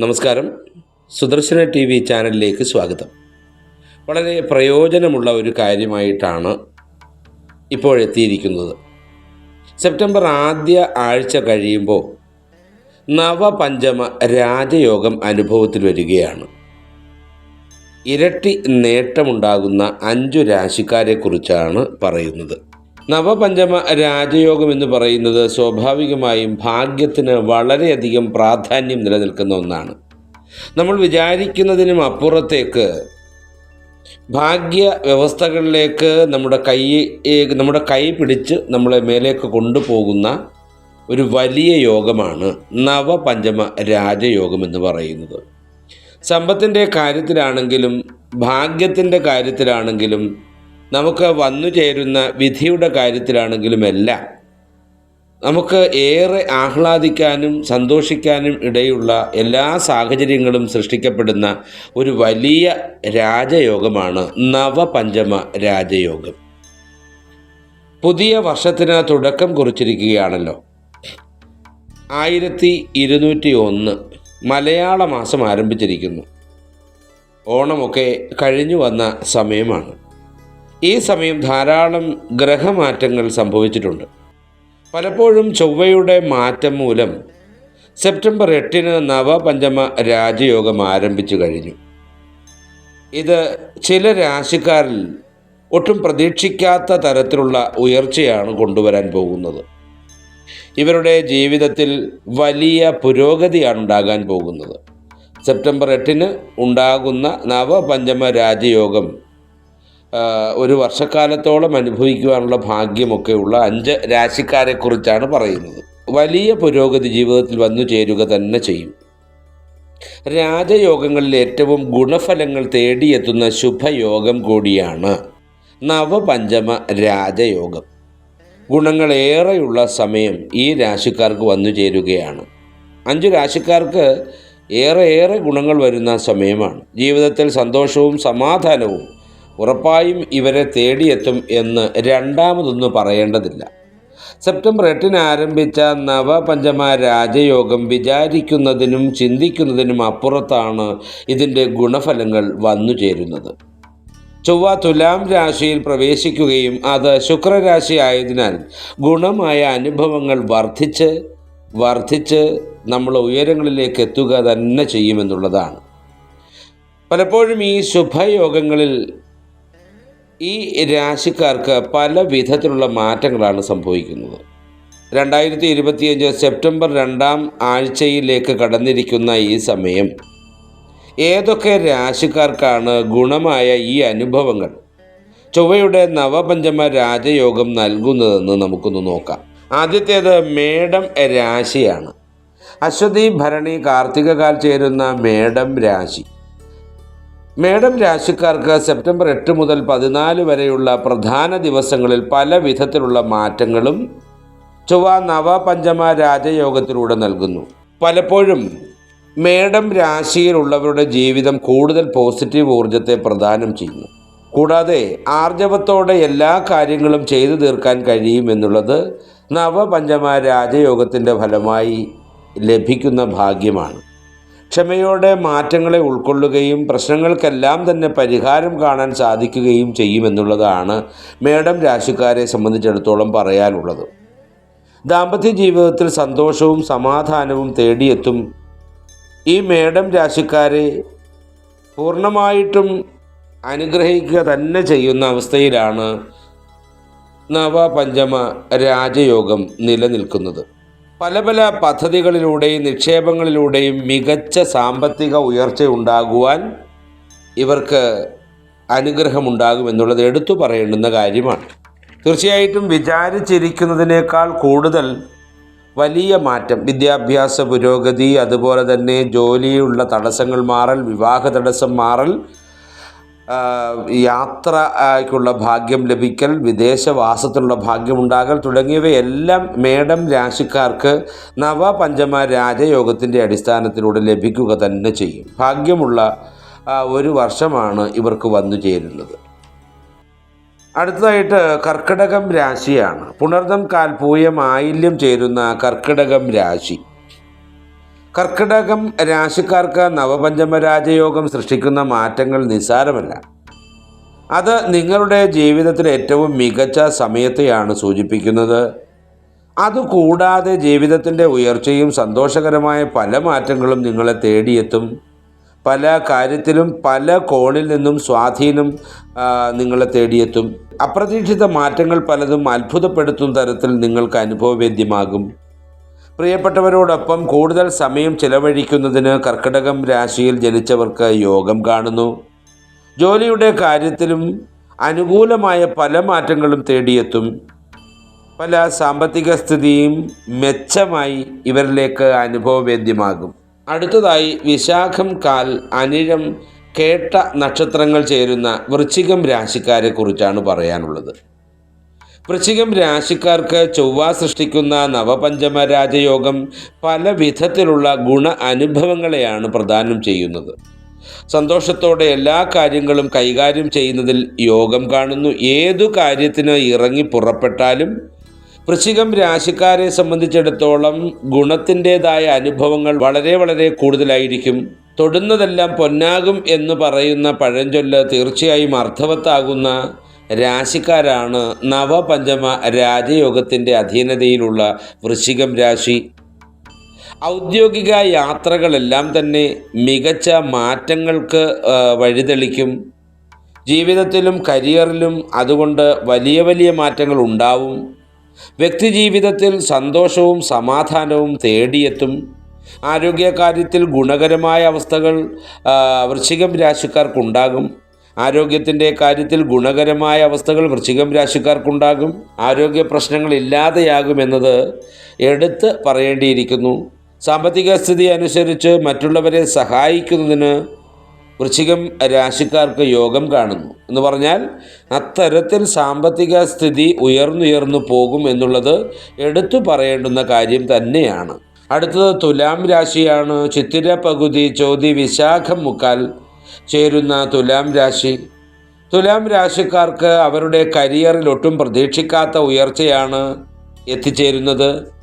നമസ്കാരം. Sudarshana T V ചാനലിലേക്ക് സ്വാഗതം. വളരെ പ്രയോജനമുള്ള ഒരു കാര്യമായിട്ടാണ് ഇപ്പോഴെത്തിയിരിക്കുന്നത്. സെപ്റ്റംബർ ആദ്യ ആഴ്ച കഴിയുമ്പോൾ നവപഞ്ചമ രാജയോഗം അനുഭവത്തിൽ വരികയാണ്. ഇരട്ടി നേട്ടമുണ്ടാകുന്ന അഞ്ചു രാശിക്കാരെക്കുറിച്ചാണ് പറയുന്നത്. നവപഞ്ചമ രാജയോഗം എന്ന് പറയുന്നത് സ്വാഭാവികമായും ഭാഗ്യത്തിന് വളരെയധികം പ്രാധാന്യം നിലനിൽക്കുന്ന ഒന്നാണ്. നമ്മൾ വിചാരിക്കുന്നതിനും അപ്പുറത്തേക്ക് ഭാഗ്യ വ്യവസ്ഥകളിലേക്ക് നമ്മുടെ കൈ നമ്മുടെ കൈ പിടിച്ച് നമ്മളെ മേലേക്ക് കൊണ്ടുപോകുന്ന ഒരു വലിയ യോഗമാണ് നവപഞ്ചമ രാജയോഗം എന്ന് പറയുന്നത്. സമ്പത്തിന്റെ കാര്യത്തിലാണെങ്കിലും ഭാഗ്യത്തിന്റെ കാര്യത്തിലാണെങ്കിലും നമുക്ക് വന്നു ചേരുന്ന വിധിയുടെ കാര്യത്തിലാണെങ്കിലും എല്ലാം നമുക്ക് ഏറെ ആഹ്ലാദിക്കാനും സന്തോഷിക്കാനും ഇടയുള്ള എല്ലാ സാഹചര്യങ്ങളും സൃഷ്ടിക്കപ്പെടുന്ന ഒരു വലിയ രാജയോഗമാണ് നവപഞ്ചമ രാജയോഗം. പുതിയ വർഷത്തിന് തുടക്കം കുറിച്ചിരിക്കുകയാണല്ലോ. ആയിരത്തി ഇരുന്നൂറ്റി ഒന്ന് മലയാള മാസം ആരംഭിച്ചിരിക്കുന്നു. ഓണമൊക്കെ കഴിഞ്ഞു വന്ന സമയമാണ്. ഈ സമയം ധാരാളം ഗ്രഹമാറ്റങ്ങൾ സംഭവിച്ചിട്ടുണ്ട്. പലപ്പോഴും ചൊവ്വയുടെ മാറ്റം മൂലം സെപ്റ്റംബർ എട്ടിന് നവപഞ്ചമ രാജയോഗം ആരംഭിച്ചു കഴിഞ്ഞു. ഇത് ചില രാശിക്കാരിൽ ഒട്ടും പ്രതീക്ഷിക്കാത്ത തരത്തിലുള്ള ഉയർച്ചയാണ് കൊണ്ടുവരാൻ പോകുന്നത്. ഇവരുടെ ജീവിതത്തിൽ വലിയ പുരോഗതിയാണ് ഉണ്ടാകാൻ പോകുന്നത്. സെപ്റ്റംബർ എട്ടിന് ഉണ്ടാകുന്ന നവപഞ്ചമ രാജയോഗം ഒരു വർഷക്കാലത്തോളം അനുഭവിക്കുവാനുള്ള ഭാഗ്യമൊക്കെയുള്ള അഞ്ച് രാശിക്കാരെക്കുറിച്ചാണ് പറയുന്നത്. വലിയ പുരോഗതി ജീവിതത്തിൽ വന്നു ചേരുക തന്നെ ചെയ്യും. രാജയോഗങ്ങളിൽ ഏറ്റവും ഗുണഫലങ്ങൾ തേടിയെത്തുന്ന ശുഭയോഗം കൂടിയാണ് നവപഞ്ചമ രാജയോഗം. ഗുണങ്ങളേറെയുള്ള സമയം ഈ രാശിക്കാർക്ക് വന്നു ചേരുകയാണ്. അഞ്ചു രാശിക്കാർക്ക് ഏറെ ഏറെ ഗുണങ്ങൾ വരുന്ന സമയമാണ്. ജീവിതത്തിൽ സന്തോഷവും സമാധാനവും ഉറപ്പായും ഇവരെ തേടിയെത്തും എന്ന് രണ്ടാമതൊന്ന് പറയേണ്ടതില്ല. സെപ്റ്റംബർ എട്ടിന് ആരംഭിച്ച നവപഞ്ചമ രാജയോഗം വിചാരിക്കുന്നതിനും ചിന്തിക്കുന്നതിനും അപ്പുറത്താണ് ഇതിന്റെ ഗുണഫലങ്ങൾ വന്നു ചേരുന്നത്. ചൊവ്വ തുലാം രാശിയിൽ പ്രവേശിക്കുകയും അത് ശുക്രരാശി ആയതിനാൽ ഗുണമായ അനുഭവങ്ങൾ വർദ്ധിച്ച് വർദ്ധിച്ച് നമ്മൾ ഉയരങ്ങളിലേക്ക് എത്തുക തന്നെ ചെയ്യുമെന്നുള്ളതാണ്. പലപ്പോഴും ഈ ശുഭയോഗങ്ങളിൽ ഈ രാശിക്കാർക്ക് പല വിധത്തിലുള്ള മാറ്റങ്ങളാണ് സംഭവിക്കുന്നത്. രണ്ടായിരത്തി ഇരുപത്തിയഞ്ച് സെപ്റ്റംബർ രണ്ടാം ആഴ്ചയിലേക്ക് കടന്നിരിക്കുന്ന ഈ സമയം ഏതൊക്കെ രാശിക്കാർക്കാണ് ഗുണമായ ഈ അനുഭവങ്ങൾ ചൊവ്വയുടെ നവപഞ്ചമ രാജയോഗം നൽകുന്നതെന്ന് നമുക്കൊന്ന് നോക്കാം. ആദ്യത്തേത് മേടം രാശിയാണ്. അശ്വതി ഭരണി കാർത്തികകാൽ ചേരുന്ന മേടം രാശി. മേടം രാശിക്കാർക്ക് സെപ്റ്റംബർ എട്ട് മുതൽ പതിനാല് വരെയുള്ള പ്രധാന ദിവസങ്ങളിൽ പല വിധത്തിലുള്ള മാറ്റങ്ങളും ചൊവ്വ നവപഞ്ചമ രാജയോഗത്തിലൂടെ നൽകുന്നു. പലപ്പോഴും മേഡം രാശിയിലുള്ളവരുടെ ജീവിതം കൂടുതൽ പോസിറ്റീവ് ഊർജത്തെ പ്രദാനം ചെയ്യുന്നു. കൂടാതെ ആർജവത്തോടെ എല്ലാ കാര്യങ്ങളും ചെയ്തു തീർക്കാൻ കഴിയുമെന്നുള്ളത് നവപഞ്ചമ രാജയോഗത്തിന്റെ ഫലമായി ലഭിക്കുന്ന ഭാഗ്യമാണ്. ക്ഷമയോടെ മാറ്റങ്ങളെ ഉൾക്കൊള്ളുകയും പ്രശ്നങ്ങൾക്കെല്ലാം തന്നെ പരിഹാരം കാണാൻ സാധിക്കുകയും ചെയ്യുമെന്നുള്ളതാണ് മേഡം രാശിക്കാരെ സംബന്ധിച്ചിടത്തോളം പറയാനുള്ളത്. ദാമ്പത്യ ജീവിതത്തിൽ സന്തോഷവും സമാധാനവും തേടിയെത്തും ഈ മേഡം രാശിക്കാരെ പൂർണമായിട്ടും അനുഗ്രഹിക്കുക തന്നെ ചെയ്യുന്ന അവസ്ഥയിലാണ് നവപഞ്ചമ രാജയോഗം നിലനിൽക്കുന്നത്. പല പല പദ്ധതികളിലൂടെയും നിക്ഷേപങ്ങളിലൂടെയും മികച്ച സാമ്പത്തിക ഉയർച്ച ഉണ്ടാകുവാൻ ഇവർക്ക് അനുഗ്രഹമുണ്ടാകുമെന്നുള്ളത് എടുത്തു പറയേണ്ടുന്ന കാര്യമാണ്. തീർച്ചയായിട്ടും വിചാരിച്ചിരിക്കുന്നതിനേക്കാൾ കൂടുതൽ വലിയ മാറ്റം വിദ്യാഭ്യാസ പുരോഗതി അതുപോലെ തന്നെ ജോലിയുള്ള തടസ്സങ്ങൾ മാറൽ വിവാഹ തടസ്സം മാറൽ യാത്രയ്ക്കുള്ള ഭാഗ്യം ലഭിക്കൽ വിദേശവാസത്തിനുള്ള ഭാഗ്യമുണ്ടാകൽ തുടങ്ങിയവയെല്ലാം മേഡം രാശിക്കാർക്ക് നവപഞ്ചമ രാജയോഗത്തിന്റെ അടിസ്ഥാനത്തിലൂടെ ലഭിക്കുക തന്നെ ചെയ്യും. ഭാഗ്യമുള്ള ഒരു വർഷമാണ് ഇവർക്ക് വന്നു ചേരുന്നത്. അടുത്തതായിട്ട് കർക്കിടകം രാശിയാണ്. പുണർദം കാൽ പൂയം ആയില്യം ചേരുന്ന കർക്കിടകം രാശി. കർക്കിടകം രാശിക്കാർക്ക് നവപഞ്ചമ രാജയോഗം സൃഷ്ടിക്കുന്ന മാറ്റങ്ങൾ നിസ്സാരമല്ല. അത് നിങ്ങളുടെ ജീവിതത്തിലെ ഏറ്റവും മികച്ച സമയത്തെയാണ് സൂചിപ്പിക്കുന്നത്. അതുകൂടാതെ ജീവിതത്തിന്റെ ഉയർച്ചയും സന്തോഷകരമായ പല മാറ്റങ്ങളും നിങ്ങളെ തേടിയെത്തും. പല കാര്യത്തിലും പല കോണിൽ നിന്നും സ്വാധീനം നിങ്ങളെ തേടിയെത്തും. അപ്രതീക്ഷിത മാറ്റങ്ങൾ പലതും അത്ഭുതപ്പെടുത്തുന്ന തരത്തിൽ നിങ്ങൾക്ക് അനുഭവവേദ്യമാകും. പ്രിയപ്പെട്ടവരോടൊപ്പം കൂടുതൽ സമയം ചിലവഴിക്കുന്നതിന് കർക്കിടകം രാശിയിൽ ജനിച്ചവർക്ക് യോഗം കാണുന്നു. ജോലിയുടെ കാര്യത്തിലും അനുകൂലമായ പല മാറ്റങ്ങളും തേടിയെത്തും. പല സാമ്പത്തിക സ്ഥിതിയും മെച്ചമായി ഇവരിലേക്ക് അനുഭവവേദ്യമാകും. അടുത്തതായി വിശാഖം കാൽ അനിഴം കേട്ട നക്ഷത്രങ്ങൾ ചേരുന്ന വൃശ്ചികം രാശിക്കാരെ കുറിച്ചാണ് പറയാനുള്ളത്. വൃശ്ചികം രാശിക്കാർക്ക് ചൊവ്വ സൃഷ്ടിക്കുന്ന നവപഞ്ചമ രാജയോഗം പല വിധത്തിലുള്ള ഗുണ അനുഭവങ്ങളെയാണ് പ്രദാനം ചെയ്യുന്നത്. സന്തോഷത്തോടെ എല്ലാ കാര്യങ്ങളും കൈകാര്യം ചെയ്യുന്നതിൽ യോഗം കാണുന്നു. ഏതു കാര്യത്തിന് ഇറങ്ങി പുറപ്പെട്ടാലും വൃശ്ചികം രാശിക്കാരെ സംബന്ധിച്ചിടത്തോളം ഗുണത്തിന്റെതായ അനുഭവങ്ങൾ വളരെ വളരെ കൂടുതലായിരിക്കും. തൊടുന്നതെല്ലാം പൊന്നാകും എന്ന് പറയുന്ന പഴഞ്ചൊല്ല് തീർച്ചയായും അർത്ഥവത്താകുന്ന രാശിക്കാരാണ് നവപഞ്ചമ രാജയോഗത്തിന്റെ അധീനതയിലുള്ള വൃശ്ചികം രാശി. ഔദ്യോഗിക യാത്രകളെല്ലാം തന്നെ മികച്ച മാറ്റങ്ങൾക്ക് വഴിതെളിക്കും. ജീവിതത്തിലും കരിയറിലും അതുകൊണ്ട് വലിയ വലിയ മാറ്റങ്ങൾ ഉണ്ടാവും. വ്യക്തിജീവിതത്തിൽ സന്തോഷവും സമാധാനവും തേടിയെത്തും. ആരോഗ്യകാര്യത്തിൽ ഗുണകരമായ അവസ്ഥകൾ വൃശ്ചികം രാശിക്കാർക്കുണ്ടാകും. ആരോഗ്യത്തിന്റെ കാര്യത്തിൽ ഗുണകരമായ അവസ്ഥകൾ വൃശ്ചികം രാശിക്കാർക്കുണ്ടാകും. ആരോഗ്യ പ്രശ്നങ്ങൾ ഇല്ലാതെയാകുമെന്നത് എടുത്ത് പറയേണ്ടിയിരിക്കുന്നു. സാമ്പത്തിക സ്ഥിതി അനുസരിച്ച് മറ്റുള്ളവരെ സഹായിക്കുന്നതിന് വൃശ്ചികം രാശിക്കാർക്ക് യോഗം കാണുന്നു. എന്ന് പറഞ്ഞാൽ അത്തരത്തിൽ സാമ്പത്തിക സ്ഥിതി ഉയർന്നുയർന്നു പോകും എന്നുള്ളത് എടുത്തു പറയേണ്ടുന്ന കാര്യം തന്നെയാണ്. അടുത്തത് തുലാം രാശിയാണ്. ചിത്തിര പകുതി ചോതി വിശാഖം മുക്കാൽ ചേരുന്ന തുലാം രാശി. തുലാം രാശിക്കാർക്ക് അവരുടെ കരിയറിൽ ഒട്ടും പ്രതീക്ഷിക്കാത്ത ഉയർച്ചയാണ് എത്തിച്ചേരുന്നത്.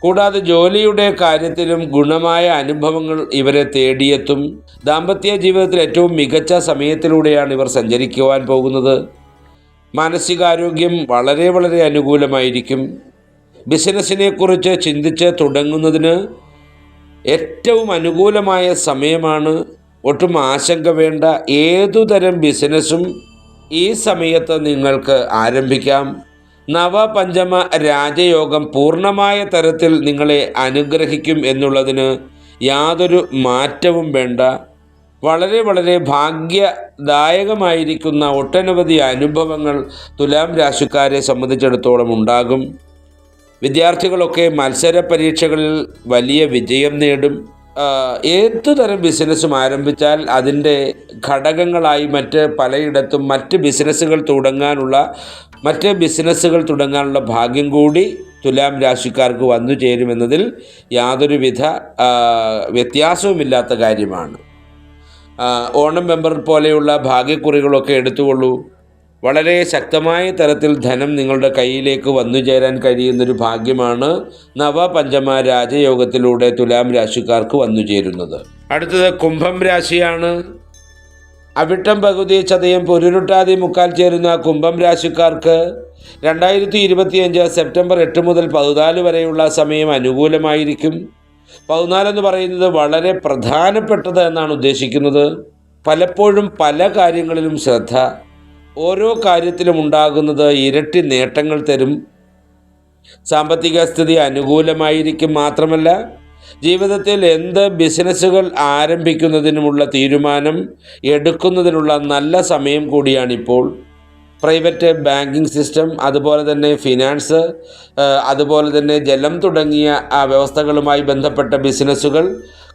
കൂടാതെ ജോലിയുടെ കാര്യത്തിലും ഗുണമായ അനുഭവങ്ങൾ ഇവരെ തേടിയെത്തും. ദാമ്പത്യ ജീവിതത്തിൽ ഏറ്റവും മികച്ച സമയത്തിലൂടെയാണ് ഇവർ സഞ്ചരിക്കുവാൻ പോകുന്നത്. മാനസികാരോഗ്യം വളരെ വളരെ അനുകൂലമായിരിക്കും. ബിസിനസ്സിനെക്കുറിച്ച് ചിന്തിച്ച് തുടങ്ങുന്നതിന് ഏറ്റവും അനുകൂലമായ സമയമാണ് ഒട്ടും ആശങ്ക വേണ്ട ഏതുതരം ബിസിനസ്സും ഈ സമയത്ത് നിങ്ങൾക്ക് ആരംഭിക്കാം. നവപഞ്ചമ രാജയോഗം പൂർണമായ തരത്തിൽ നിങ്ങളെ അനുഗ്രഹിക്കും എന്നുള്ളതിന് യാതൊരു മാറ്റവും വേണ്ട. വളരെ വളരെ ഭാഗ്യദായകമായിരിക്കുന്ന ഒട്ടനവധി അനുഭവങ്ങൾ തുലാം രാശിക്കാരെ സംബന്ധിച്ചിടത്തോളം ഉണ്ടാകും. വിദ്യാർത്ഥികളൊക്കെ മത്സര പരീക്ഷകളിൽ വലിയ വിജയം നേടും. ഏതു തരം ബിസിനസ്സും ആരംഭിച്ചാൽ അതിന്റെ ഘടകങ്ങളായി മറ്റ് പലയിടത്തും മറ്റ് ബിസിനസ്സുകൾ തുടങ്ങാനുള്ള മറ്റ് ബിസിനസ്സുകൾ തുടങ്ങാനുള്ള ഭാഗ്യം കൂടി തുലാം രാശിക്കാർക്ക് വന്നു ചേരുമെന്നതിൽ യാതൊരുവിധ വിധ വ്യത്യാസവുമില്ലാത്ത കാര്യമാണ്. ഓണം മെമ്പർ പോലെയുള്ള ഭാഗ്യക്കുറികളൊക്കെ എടുത്തുകൊള്ളൂ. വളരെ ശക്തമായ തരത്തിൽ ധനം നിങ്ങളുടെ കയ്യിലേക്ക് വന്നു ചേരാൻ കഴിയുന്നൊരു ഭാഗ്യമാണ് നവപഞ്ചമ രാജയോഗത്തിലൂടെ തുലാം രാശിക്കാർക്ക് വന്നു ചേരുന്നത്. അടുത്തത് കുംഭം രാശിയാണ്. അവിട്ടം പകുതി ചതയം പൊരുരുട്ടാതി മുക്കാൽ ചേരുന്ന കുംഭം രാശിക്കാർക്ക് രണ്ടായിരത്തി ഇരുപത്തിയഞ്ച് സെപ്റ്റംബർ എട്ട് മുതൽ പതിനാല് വരെയുള്ള സമയം അനുകൂലമായിരിക്കും. പതിനാലെന്ന് പറയുന്നത് വളരെ പ്രധാനപ്പെട്ടത് എന്നാണ് ഉദ്ദേശിക്കുന്നത്. പലപ്പോഴും പല കാര്യങ്ങളിലും ശ്രദ്ധ ഓരോ കാര്യത്തിലും ഉണ്ടാകുന്നത് ഇരട്ടി നേട്ടങ്ങൾ തരും. സാമ്പത്തിക സ്ഥിതി അനുകൂലമായിരിക്കും മാത്രമല്ല ജീവിതത്തിൽ എന്ത് ബിസിനസ്സുകൾ ആരംഭിക്കുന്നതിനുമുള്ള തീരുമാനം എടുക്കുന്നതിനുള്ള നല്ല സമയം കൂടിയാണിപ്പോൾ. പ്രൈവറ്റ് ബാങ്കിങ് സിസ്റ്റം അതുപോലെ തന്നെ ഫിനാൻസ് അതുപോലെ തന്നെ ജലം തുടങ്ങിയ വ്യവസ്ഥകളുമായി ബന്ധപ്പെട്ട ബിസിനസ്സുകൾ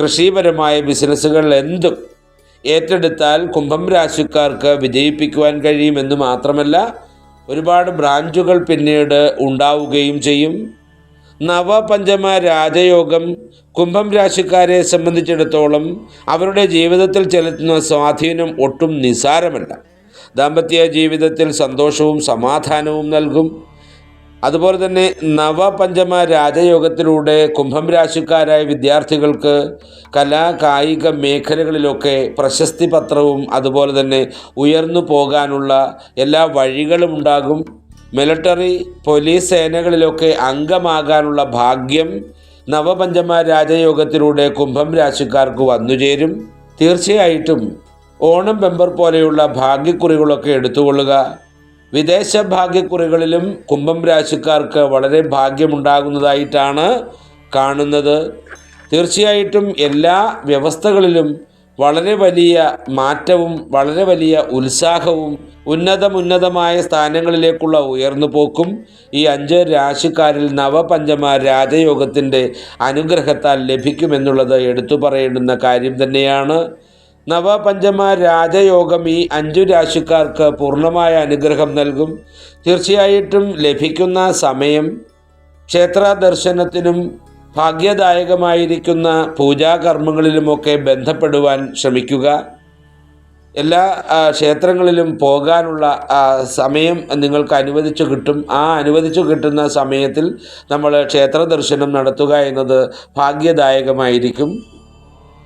കൃഷിപരമായ ബിസിനസ്സുകൾ എന്തും ഏറ്റെടുത്താൽ കുംഭം രാശിക്കാർക്ക് വിജയിപ്പിക്കുവാൻ കഴിയുമെന്ന് മാത്രമല്ല ഒരുപാട് ബ്രാഞ്ചുകൾ പിന്നീട് ഉണ്ടാവുകയും ചെയ്യും. നവപഞ്ചമ രാജയോഗം കുംഭം രാശിക്കാരെ സംബന്ധിച്ചിടത്തോളം അവരുടെ ജീവിതത്തിൽ ചെലുത്തുന്ന സ്വാധീനം ഒട്ടും നിസാരമല്ല. ദാമ്പത്യ ജീവിതത്തിൽ സന്തോഷവും സമാധാനവും നൽകും. അതുപോലെ തന്നെ നവപഞ്ചമ രാജയോഗത്തിലൂടെ കുംഭം രാശിക്കാരായ വിദ്യാർത്ഥികൾക്ക് കലാ കായിക മേഖലകളിലൊക്കെ പ്രശസ്തി പത്രവും അതുപോലെ തന്നെ ഉയർന്നു പോകാനുള്ള എല്ലാ വഴികളും ഉണ്ടാകും. മിലിട്ടറി പോലീസ് സേനകളിലൊക്കെ അംഗമാകാനുള്ള ഭാഗ്യം നവപഞ്ചമ രാജയോഗത്തിലൂടെ കുംഭം രാശിക്കാർക്ക് വന്നുചേരും തീർച്ചയായിട്ടും ഓണം ബെമ്പർ പോലെയുള്ള ഭാഗ്യക്കുറികളൊക്കെ എടുത്തുകൊള്ളുക. വിദേശ ഭാഗ്യക്കുറികളിലും കുംഭം രാശിക്കാർക്ക് വളരെ ഭാഗ്യമുണ്ടാകുന്നതായിട്ടാണ് കാണുന്നത്. തീർച്ചയായിട്ടും എല്ലാ വ്യവസ്ഥകളിലും വളരെ വലിയ മാറ്റവും വളരെ വലിയ ഉത്സാഹവും ഉന്നതമുന്നതമായ സ്ഥാനങ്ങളിലേക്കുള്ള ഉയർന്നു പോക്കും ഈ അഞ്ച് രാശിക്കാരിൽ നവപഞ്ചമ രാജയോഗത്തിന്റെ അനുഗ്രഹത്താൽ ലഭിക്കുമെന്നുള്ളത് എടുത്തു പറയേണ്ടുന്ന കാര്യം തന്നെയാണ്. നവപഞ്ചമ രാജയോഗം ഈ അഞ്ചു രാശിക്കാർക്ക് പൂർണമായ അനുഗ്രഹം നൽകും. തീർച്ചയായിട്ടും ലഭിക്കുന്ന സമയം ക്ഷേത്ര ദർശനത്തിനും ഭാഗ്യദായകമായിരിക്കുന്ന പൂജാകർമ്മങ്ങളിലുമൊക്കെ ബന്ധപ്പെടുവാൻ ശ്രമിക്കുക. എല്ലാ ക്ഷേത്രങ്ങളിലും പോകാനുള്ള സമയം നിങ്ങൾക്ക് അനുവദിച്ചു കിട്ടും. ആ അനുവദിച്ചു കിട്ടുന്ന സമയത്തിൽ നമ്മൾ ക്ഷേത്ര ദർശനം നടത്തുക എന്നത് ഭാഗ്യദായകമായിരിക്കും.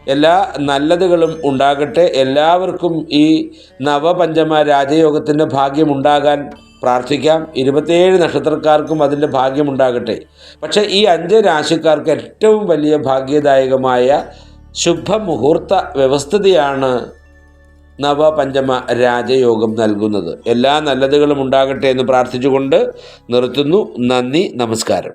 എല്ലാ നല്ലതുകളും ഉണ്ടാകട്ടെ. എല്ലാവർക്കും ഈ നവപഞ്ചമ രാജയോഗത്തിന്റെ ഭാഗ്യമുണ്ടാകാൻ പ്രാർത്ഥിക്കാം. ഇരുപത്തിയേഴ് നക്ഷത്രക്കാർക്കും അതിന്റെ ഭാഗ്യമുണ്ടാകട്ടെ. പക്ഷേ ഈ അഞ്ച് രാശിക്കാർക്ക് ഏറ്റവും വലിയ ഭാഗ്യദായകമായ ശുഭമുഹൂർത്ത വ്യവസ്ഥിതിയാണ് നവപഞ്ചമ രാജയോഗം നൽകുന്നത്. എല്ലാ നല്ലതുകളും ഉണ്ടാകട്ടെ എന്ന് പ്രാർത്ഥിച്ചുകൊണ്ട് നിർത്തുന്നു. നന്ദി നമസ്കാരം.